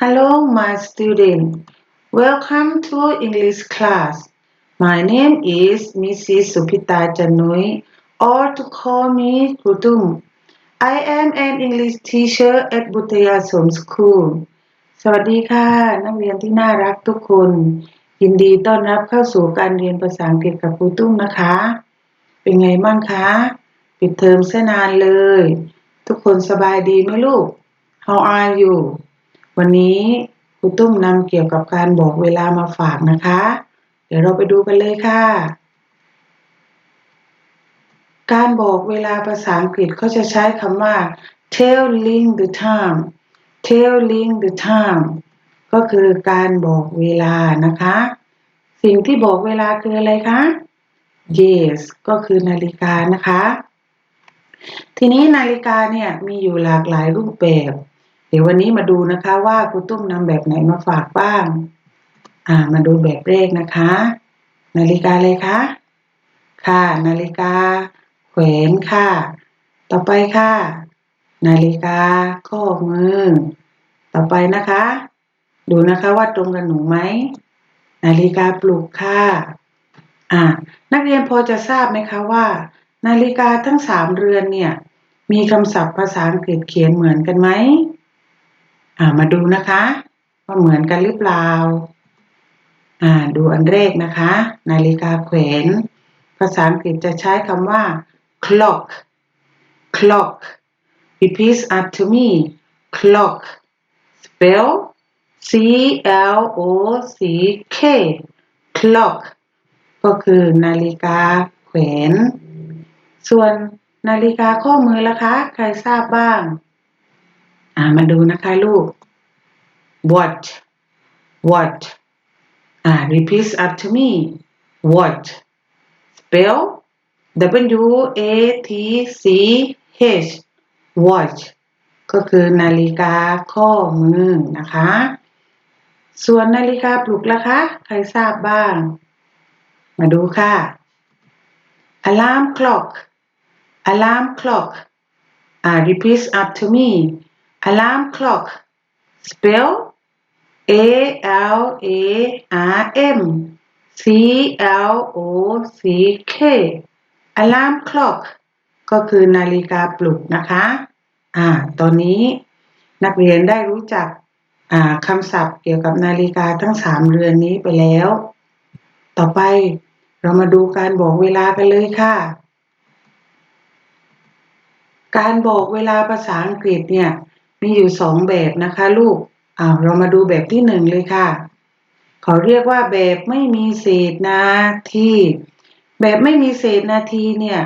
Hello, my student. Welcome to English class. My name is Mrs. Supita Janui, or to call me Kutum. I am an English teacher at Butaya Som School. สวัสดีค่ะ นักเรียนที่น่ารักทุกคน ยินดีต้อนรับเข้าสู่การเรียนภาษาอังกฤษกับครูตุ้มนะคะ เป็นไงบ้างคะปิดเทอมเสนานเลย ทุกคนสบายดีไหมลูก How are you วันนี้ครูตุ้มนำเกี่ยวกับการบอกเวลามาฝากนะคะ เดี๋ยวเราไปดูกันเลยค่ะ การบอกเวลาภาษาอังกฤษเขาจะใช้คำว่า telling the time telling the time ก็คือการบอกเวลานะคะ สิ่งที่บอกเวลาคืออะไรคะ yes ก็คือนาฬิกานะคะ ทีนี้นาฬิกาเนี่ยมีอยู่หลากหลายรูปแบบ เดี๋ยววันนี้มาดูนะคะว่าครูตุ้มนำแบบไหนมาฝากบ้าง อ่า มาดูแบบแรกนะคะ นาฬิกาเลยคะค่ะ นาฬิกา แขวนค่ะ ต่อไปค่ะ นาฬิกาข้อมือ ต่อไปนะคะ ดูนะคะว่าตรงกันหนูไหม นาฬิกาปลุกค่ะอ่านักเรียนพอจะทราบไหมคะว่า นาฬิกาทั้งสามเรือนเนี่ย มีคำศัพท์ภาษาอังกฤษเขียนเหมือนกันไหม อ่ามาดูนะคะว่าเหมือนกันหรือเปล่าอ่าดูอันแรกนะคะ นาฬิกาแขวน ภาษาอังกฤษจะใช้คำว่า clock clock repeat after me clock spell C L O C K clock ก็คือนาฬิกาแขวน ส่วนนาฬิกาข้อมือล่ะคะ ใครทราบบ้าง อ่ามาดูนะคะลูก watch watch อ่า repeat after me What spell W A T C H watch ก็คือนาฬิกาข้อมือนะคะ ส่วนนาฬิกาปลุกล่ะคะ ใครทราบบ้าง มาดูค่ะ alarm clock alarm clock อ่า repeat after me alarm clock spell A L A R M C L O C K alarm clock ก็คือนาฬิกาปลุกนะคะ อ่า ตอนนี้นักเรียนได้รู้จัก อ่าคำศัพท์เกี่ยวกับนาฬิกาทั้งสามเรือนนี้ไปแล้ว ต่อไปเรามาดูการบอกเวลากันเลยค่ะ การบอกเวลาภาษาอังกฤษเนี่ย มีอยู่สองแบบนะคะลูกอ่าเรามาดูแบบที่หนึ่งเลยค่ะ เขาเรียกว่าแบบไม่มีเศษนาที แบบไม่มีเศษนาทีเนี่ย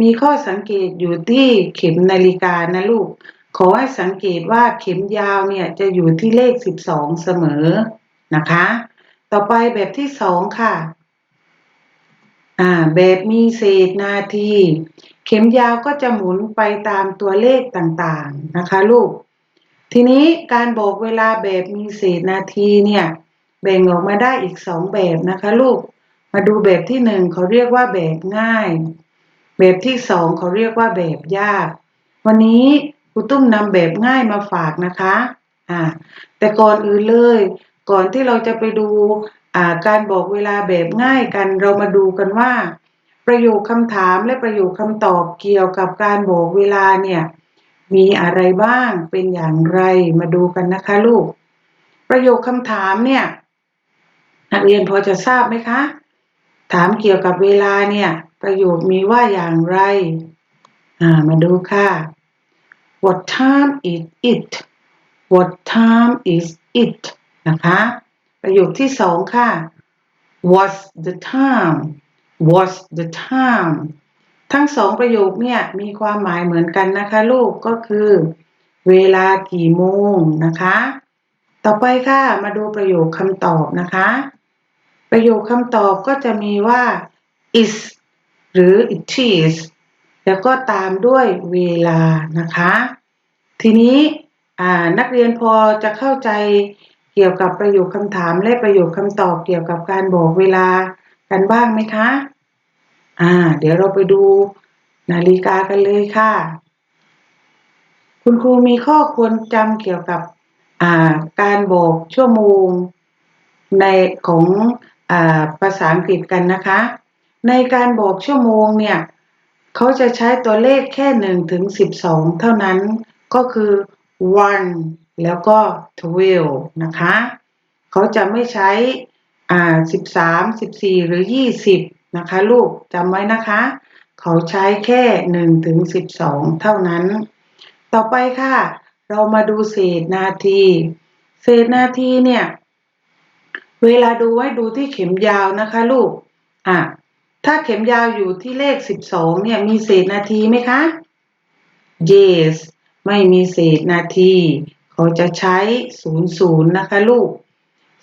มีข้อสังเกตอยู่ที่เข็มนาฬิกานะลูก ขอให้สังเกตว่าเข็มยาวเนี่ยจะอยู่ที่เลขสิบสองเสมอนะคะ ต่อไปแบบที่สองค่ะอ่าแบบมีเศษนาที เข็มยาวก็จะหมุนไปตามตัวเลขต่างๆนะคะ ลูก ทีนี้การบอกเวลาแบบมีเศษนาทีเนี่ยแบ่งออกมาได้อีกสองแบบนะคะลูก มาดูแบบที่หนึ่งเขาเรียกว่าแบบง่าย แบบที่สองเขาเรียกว่าแบบยาก วันนี้ครูตุ้มนำแบบง่ายมาฝากนะคะอ่าแต่ก่อนอื่นเลย ก่อนที่เราจะไปดูอ่าการบอกเวลาแบบง่ายกัน เรามาดูกันว่า ประโยคคำถามและประโยคคำตอบเกี่ยวกับการบอกเวลาเนี่ย มีอะไรบ้างเป็นอย่างไรมาดูกันนะคะลูก ประโยคคำถามเนี่ย นักเรียนพอจะทราบไหมคะ ถามเกี่ยวกับเวลาเนี่ย ประโยคมีว่าอย่างไร อ่ามาดูค่ะ What time is it What time is it นะคะ ประโยคที่สองค่ะ What's the time What's the time ทั้งสองประโยคเนี่ยมีความหมายเหมือนกันนะคะ ลูกก็คือ เวลากี่โมงนะคะ ต่อไปค่ะมาดูประโยคคำตอบนะคะ ประโยคคำตอบก็จะมีว่า is หรือ it is แล้วก็ตามด้วยเวลานะคะ ทีนี้นักเรียนพอจะเข้าใจเกี่ยวกับประโยคคำถามและประโยคคำตอบเกี่ยวกับการบอกเวลากันบ้างไหมคะ อ่า เดี๋ยวเราไปดูนาฬิกากันเลยค่ะ คุณครูมีข้อควรจำเกี่ยวกับอ่าการบอกชั่วโมงในของอ่าภาษาอังกฤษกันนะคะ ในการบอกชั่วโมงเนี่ยเขาจะใช้ตัวเลขแค่หนึ่งถึงสิบสองเท่านั้นก็คือ one แล้วก็ twelve นะคะ เขาจะไม่ใช้อ่าสิบสามสิบสี่หรือยี่สิบ นะคะ ลูกจำไว้นะคะ เขาใช้แค่หนึ่งถึงสิบสองเท่านั้น ต่อไปค่ะ เรามาดูเศษนาที เศษนาทีเนี่ย เวลาดูไว้ดูที่เข็มยาวนะคะ ลูกอะถ้าเข็มยาวอยู่ที่เลขสิบสองเนี่ยมีเศษนาทีไหมคะ yes ไม่มีเศษนาที เขาจะใช้ศูนย์ศูนย์นะคะลูก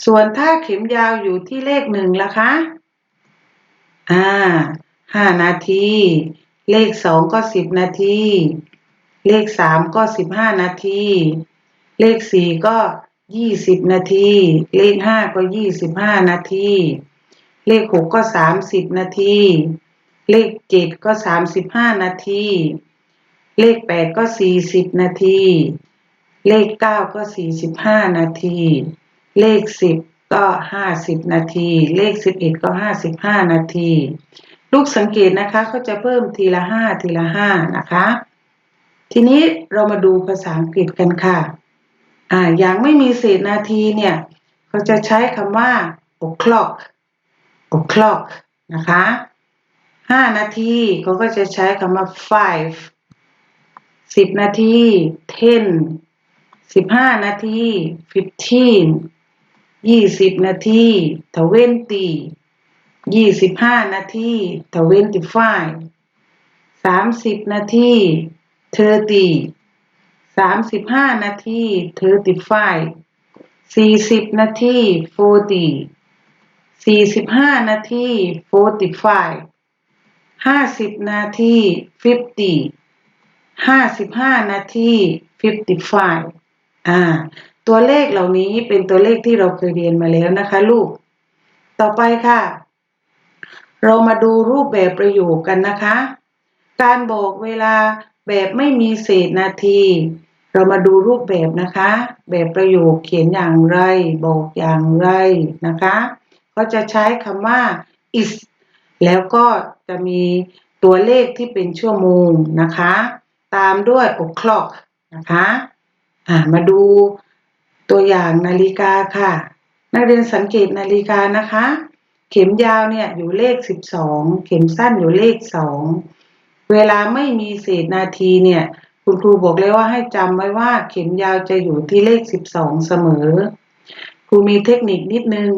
ส่วนถ้าเข็มยาวอยู่ที่เลขหนึ่งล่ะคะ อ่าห้านาที เลขสองก็สิบนาที เลขสามก็สิบห้านาที เลขสี่ก็ยี่สิบนาที เลขห้าก็ยี่สิบห้านาที เลขหกก็สามสิบนาที เลขเจ็ดก็สามสิบห้านาที เลขแปดก็สี่สิบนาที เลขเก้าก็สี่สิบห้านาที เลขสิบ ก็ห้าสิบนาที เลขสิบเอ็ดก็ห้าสิบห้านาที ลูกสังเกตนะคะเขาจะเพิ่มทีละห้าทีละห้านะคะ ทีนี้เรามาดูภาษาอังกฤษกันค่ะอ่าอย่างไม่มีเศษนาทีเนี่ยเขาจะใช้คำว่า o'clock o'clock นะคะห้านาทีเขาก็จะใช้คำว่า five สิบนาที ten สิบห้านาที fifteen ยี่สิบนาที twenty ยี่สิบห้านาที twenty five สามสิบนาที thirty สามสิบห้านาที thirty five สี่สิบนาที forty สี่สิบห้านาที forty five ห้าสิบนาที fifty ห้าสิบห้านาที fifty five อ่า ตัวเลขเหล่านี้เป็นตัวเลขที่เราเคยเรียนมาแล้วนะคะลูก ต่อไปค่ะ เรามาดูรูปแบบประโยคกันนะคะ การบอกเวลาแบบไม่มีเศษนาที เรามาดูรูปแบบนะคะ แบบประโยคเขียนอย่างไร บอกอย่างไรนะคะก็จะใช้คำว่า is แล้วก็จะมีตัวเลขที่เป็นชั่วโมงนะคะ ตามด้วย o'clock นะคะ อ่า มาดู ตัวอย่างนาฬิกาค่ะ นักเรียนสังเกตนาฬิกานะคะ เข็มยาวเนี่ยอยู่เลขสิบสองเข็มสั้นอยู่เลขสองเวลาไม่มีเศษนาทีเนี่ยคุณครูบอกเลยว่าให้จำไว้ว่าเข็มยาวจะอยู่ที่เลขสิบสองเสมอ ครูมีเทคนิคนิดนึง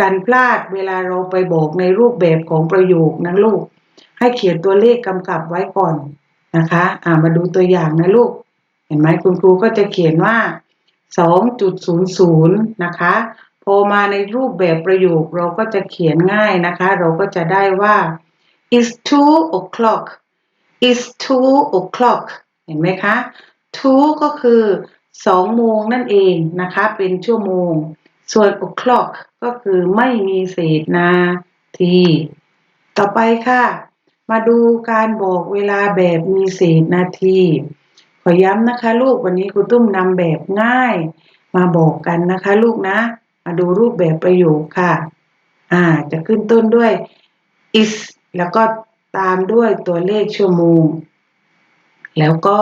การพลาดเวลาเราไปบอกในรูปแบบของประโยคนะลูก ให้เขียนตัวเลขกำกับไว้ก่อนนะคะ อ่ามาดูตัวอย่างนะลูก เห็นไหมคุณครูก็จะเขียนว่า 2.00 นะคะ พอมาในรูปแบบประโยคเราก็จะเขียนง่ายนะคะ เราก็จะได้ว่า is two o'clock is two o'clock เห็นไหมคะ two ก็คือสองโมงนั่นเองนะคะ เป็นชั่วโมง ส่วน o'clock ก็คือไม่มีเศษนาที ต่อไปค่ะ มาดูการบอกเวลาแบบมีเศษนาที ขอย้ำนะคะ ลูกวันนี้ครูตุ้มนำแบบง่าย มาบอกกันนะคะ ลูกนะ มาดูรูปแบบประโยคค่ะ อ่า จะขึ้นต้นด้วย is แล้วก็ตามด้วยตัวเลขชั่วโมง แล้วก็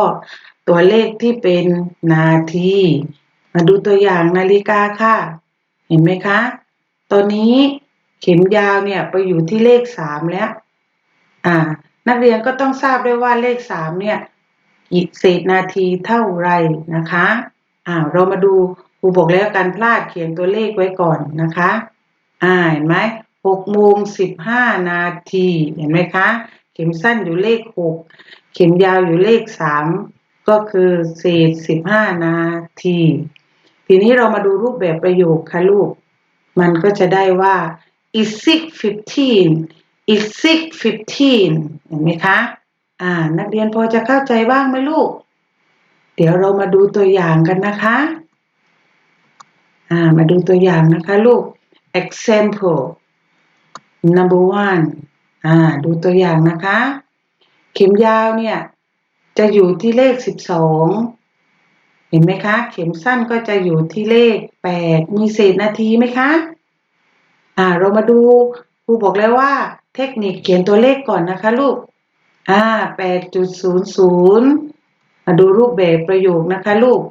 ตัวเลขที่เป็นนาที มาดูตัวอย่างนาฬิกาค่ะ เห็นไหมคะ ตอนนี้เข็มยาวเนี่ยไปอยู่ที่เลขสามแล้ว อ่า นักเรียนก็ต้องทราบด้วยว่าเลขสามเนี่ย อีกเศษนาทีเท่าไรนะคะอ่าเรามาดูครูบอกแล้วการพลาดเขียนตัวเลขไว้ก่อนนะคะอ่าเห็นไหมหกโมงสิบห้านาทีเห็นไหมคะ เข็มสั้นอยู่เลขหกเข็มยาวอยู่เลขสามก็คือเศษสิบห้านาที ทีนี้เรามาดูรูปแบบประโยคค่ะลูก มันก็จะได้ว่า is six fifteen is six fifteen เห็นไหมคะ อ่า นักเรียนพอจะเข้าใจบ้างไหมลูก เดี๋ยวเรามาดูตัวอย่างกันนะคะ อ่า มาดูตัวอย่างนะคะลูก example number one อ่า ดูตัวอย่างนะคะ เข็มยาวเนี่ย จะอยู่ที่เลขสิบสองเห็นไหมคะ เข็มสั้นก็จะอยู่ที่เลขแปดมีเศษนาทีไหมคะ อ่า เรามาดูครูบอกแล้วว่า เทคนิคเขียนตัวเลขก่อนนะคะลูก อ่าแปดจุดศูนย์ศูนย์มาดูรูปแบบประโยคนะคะลูก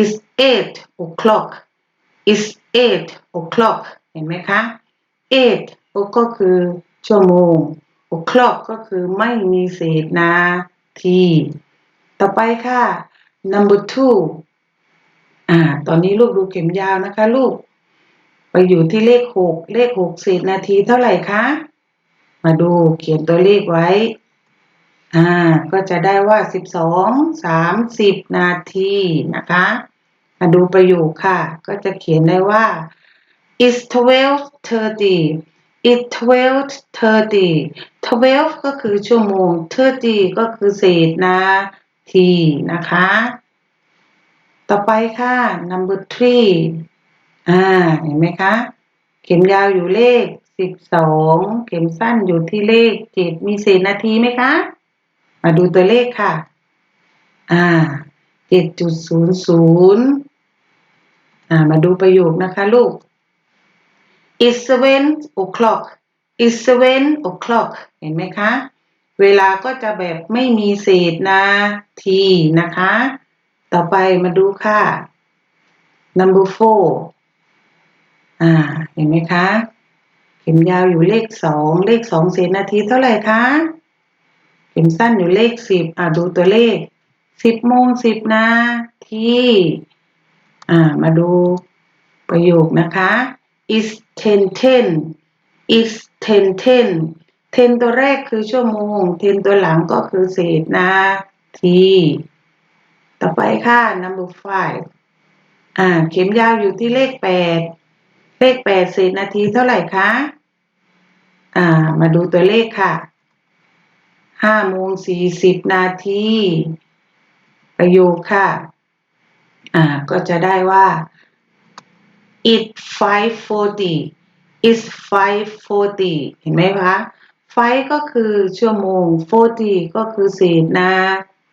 is eight o'clock is eight o'clock เห็นไหมคะ eight ก็คือชั่วโมง o'clock ก็คือไม่มีเศษนาที ต่อไปค่ะ number two อ่า ตอนนี้ลูกดูเข็มยาวนะคะลูก ไปอยู่ที่เลขหกเลขหกเศษนาทีเท่าไหร่คะ มาดูเขียนตัวเลขไว้ อ่า ก็จะได้ว่าสิบสองสามสิบนาทีนะคะมาดูประโยคค่ะ ก็จะเขียนได้ว่า it's twelve thirty it's twelve thirty twelve ก็คือชั่วโมง thirty ก็คือเศษนาทีนะคะ ต่อไปค่ะ number three อ่า เห็นไหมคะ เข็มยาวอยู่เลขสิบสอง เข็มสั้นอยู่ที่เลขเจ็ดมีเศษนาทีไหมคะ มาดูตัวเลขค่ะ อ่าเจ็ดจุดศูนย์ศูนย์อ่า มาดูประโยคนะคะลูก it's seven o'clock it's seven o'clock เห็นไหมคะ เวลาก็จะแบบไม่มีเศษนาทีนะคะ ต่อไปมาดูค่ะ number four อ่า เห็นไหมคะ เข็มยาวอยู่เลขสอง เลขสองเศษนาทีเท่าไหร่คะ เข็มสั้นอยู่เลขสิบอ่าดูตัวเลขสิบโมงสิบนาทีอ่ามาดูประโยคนะคะ is ten ten is ten ten ten ตัวแรกคือชั่วโมง ten ตัวหลังก็คือเศษนาที ต่อไปค่ะ number five อ่า เข็มยาวอยู่ที่เลขแปดเลขแปดเศษนาทีเท่าไหร่คะ อ่า มาดูตัวเลขค่ะ ห้าโมงสี่สิบนาทีประโยคค่ะ อ่า ก็จะได้ว่า it five forty is five forty เห็นไหมคะ five ก็คือชั่วโมง forty ก็คือเศษนา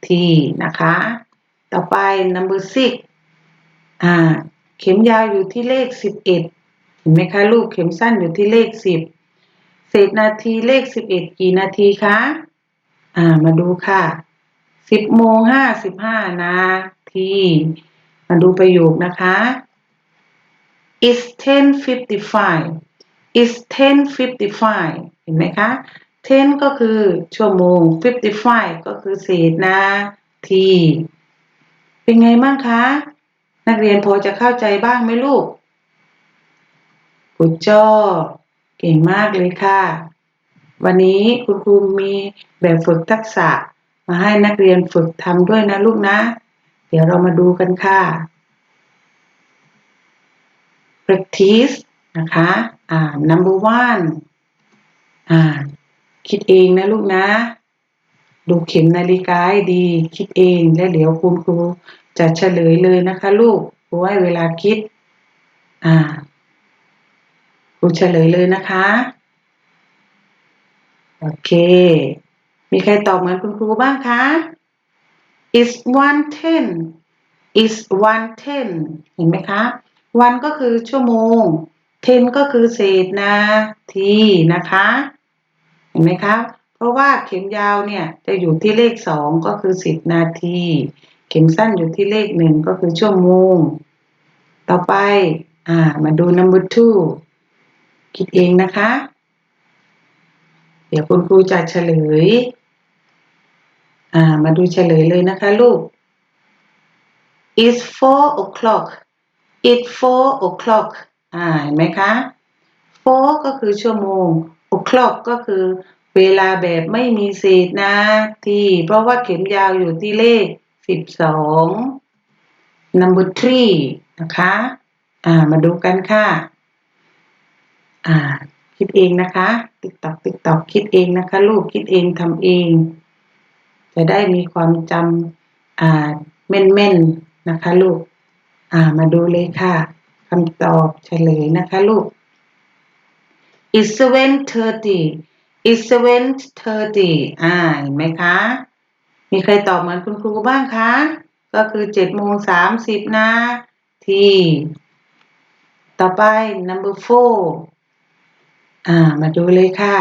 ทีนะคะ ต่อไป number six อ่า เข็มยาวอยู่ที่เลขสิบเอ็ดเห็นไหมคะ ลูกเข็มสั้นอยู่ที่เลขสิบเศษนาทีเลขสิบเอ็ดกี่นาทีคะ อ่า มาดูค่ะ สิบโมงห้าสิบห้านาที มาดูประโยคนะคะ is ten fifty five is ten fifty five เห็นไหมคะ ten ก็คือชั่วโมง fifty five ก็คือเศษนาที เป็นไงบ้างคะ นักเรียนพอจะเข้าใจบ้างไหมลูก กุจอเก่งมากเลยค่ะ วันนี้คุณครูมีแบบฝึกทักษะ มาให้นักเรียนฝึกทำด้วยนะลูกนะ เดี๋ยวเรามาดูกันค่ะ practice นะคะ อ่า number one อ่า คิดเองนะลูกนะ ดูเข็มนาฬิกาให้ดี คิดเองแล้วเดี๋ยวคุณครูจะเฉลยเลยนะคะ ลูกครูให้เวลาคิด อ่าครูเฉลยเลยนะคะ โอเค มีใครตอบเหมือนคุณครูบ้างคะ is one ten is one ten เห็นไหมคะ one ก็คือชั่วโมง ten ก็คือเศษนาทีนะคะ เห็นไหมคะ เพราะว่าเข็มยาวเนี่ยจะอยู่ที่เลขสองก็คือสิบนาที เข็มสั้นอยู่ที่เลขหนึ่งก็คือชั่วโมง ต่อไป อ่า มาดู number two คิดเองนะคะ เดี๋ยวคุณครูจะเฉลย อ่า มาดูเฉลยเลยนะคะลูก it's four o'clock it's four o'clock อ่า เห็นไหมคะ four ก็คือชั่วโมง o'clock ก็คือเวลาแบบไม่มีเศษนาที เพราะว่าเข็มยาวอยู่ที่เลขสิบสอง number three นะคะ อ่า มาดูกันค่ะ อ่า คิดเองนะคะ ติ๊กตอกติ๊กตอกคิดเองนะคะ ลูกคิดเองทำเอง จะได้มีความจำอ่าแม่นๆนะคะ ลูก อ่ามาดูเลยค่ะคำตอบเฉลยนะคะลูก is seven thirty is seven thirty อ่าเห็นไหมคะ มีใครตอบเหมือนคุณครูบ้างคะ ก็ก็คือเจ็ดโมงสามสิบนาที ต่อไป number four อ่า มาดูเลยค่ะ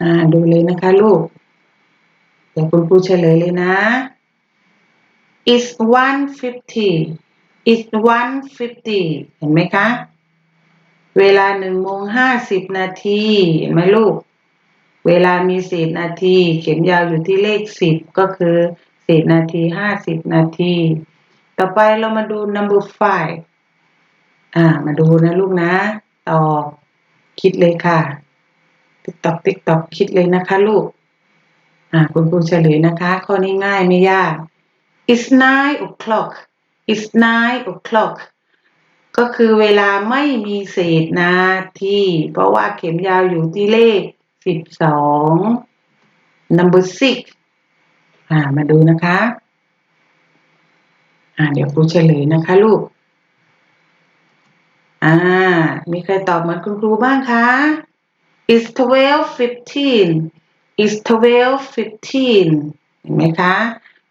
อ่า ดูเลยนะคะลูก เดี๋ยวคุณครูเฉลยเลยนะ is one fifty is one fifty เห็นไหมคะ เวลาหนึ่งโมงห้าสิบนาทีเห็นไหมลูก เวลามีสิบนาที เข็มยาวอยู่ที่เลขสิบก็คือสิบนาทีห้าสิบนาที ต่อไปเรามาดู number five อ่า มาดูนะลูกนะตอบ คิดเลยค่ะ ติ๊กตอกติ๊กตอกคิดเลยนะคะลูก อ่า คุณครูเฉลยนะคะ ข้อนี้ง่ายไม่ยาก it's nine o'clock it's nine o'clock ก็คือเวลาไม่มีเศษนาที เพราะว่าเข็มยาวอยู่ที่เลขสิบสอง number six อ่า มาดูนะคะ อ่า เดี๋ยวครูเฉลยนะคะลูก อ่า มีใครตอบเหมือนคุณครูบ้างคะ is twelve fifteen is twelve fifteen เห็นไหมคะ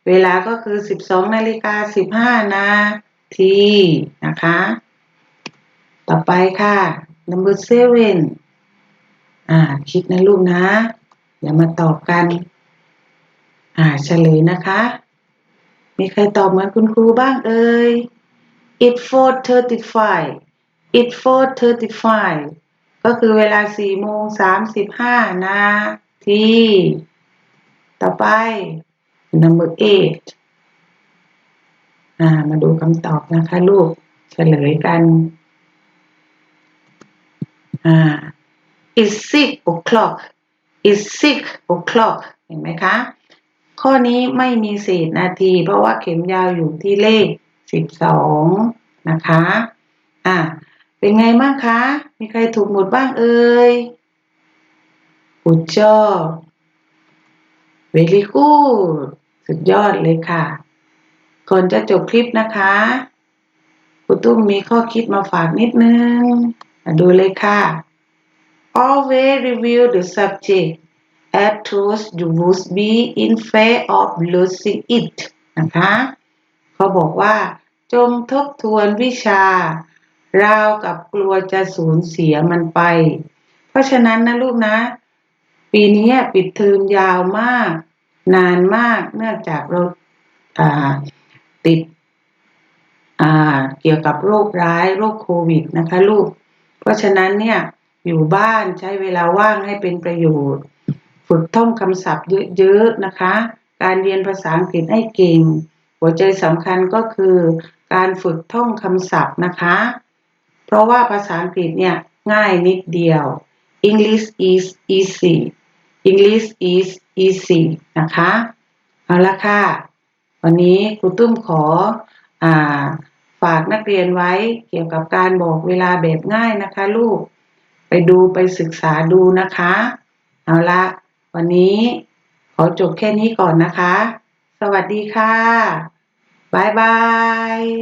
เวลาก็คือสิบสองนาฬิกาสิบห้านาทีนะคะ ต่อไปค่ะ number seven อ่า คิดนะลูกนะเดี๋ยวมาตอบกัน อ่าเฉลยนะคะ มีใครตอบเหมือนคุณครูบ้างเอ่ย it four thirty five it four thirty five ก็คือเวลาสี่โมงสามสิบห้านาที ต่อไป number eight อ่า มาดูคำตอบนะคะลูก เฉลยกัน อ่า is six o'clock is six o'clock เห็นไหมคะ ข้อนี้ไม่มีเศษนาที เพราะว่าเข็มยาวอยู่ที่เลขสิบสองนะคะ อ่า เป็นไงบ้างคะ มีใครถูกหมดบ้างเอ่ย Good job very good สุดยอดเลยค่ะ ก่อนจะจบคลิปนะคะครูตุ้มมีข้อคิดมาฝากนิดนึง มาดูเลยค่ะ always review the subject at those you would be in fear of losing it นะคะ เขาบอกว่าจงทบทวนวิชา ราวกับกลัวจะสูญเสียมันไป เพราะฉะนั้นนะลูกนะ ปีนี้ปิดเทอมยาวมาก นานมากเนื่องจากเราติดเกี่ยวกับโรคร้ายโรคโควิดนะคะลูก เพราะฉะนั้นเนี่ยอยู่บ้านใช้เวลาว่างให้เป็นประโยชน์ ฝึกท่องคำศัพท์เยอะๆนะคะ การเรียนภาษาอังกฤษให้เก่ง หัวใจสำคัญก็คือการฝึกท่องคำศัพท์นะคะ ราะว่าภาษาอังกฤษเนี่ยง่ายนิดเดียว English is easy English is easy นะคะ เอาละค่ะ วันนี้ครูตุ้มขออฝากนักเรียนไว้เกี่ยวกับการบอกเวลาแบบง่ายนะคะลูก ไปดูไปศึกษาดูนะคะ เอาละวันนี้ขอจบแค่นี้ก่อนนะคะ สวัสดีค่ะ บ๊ายบาย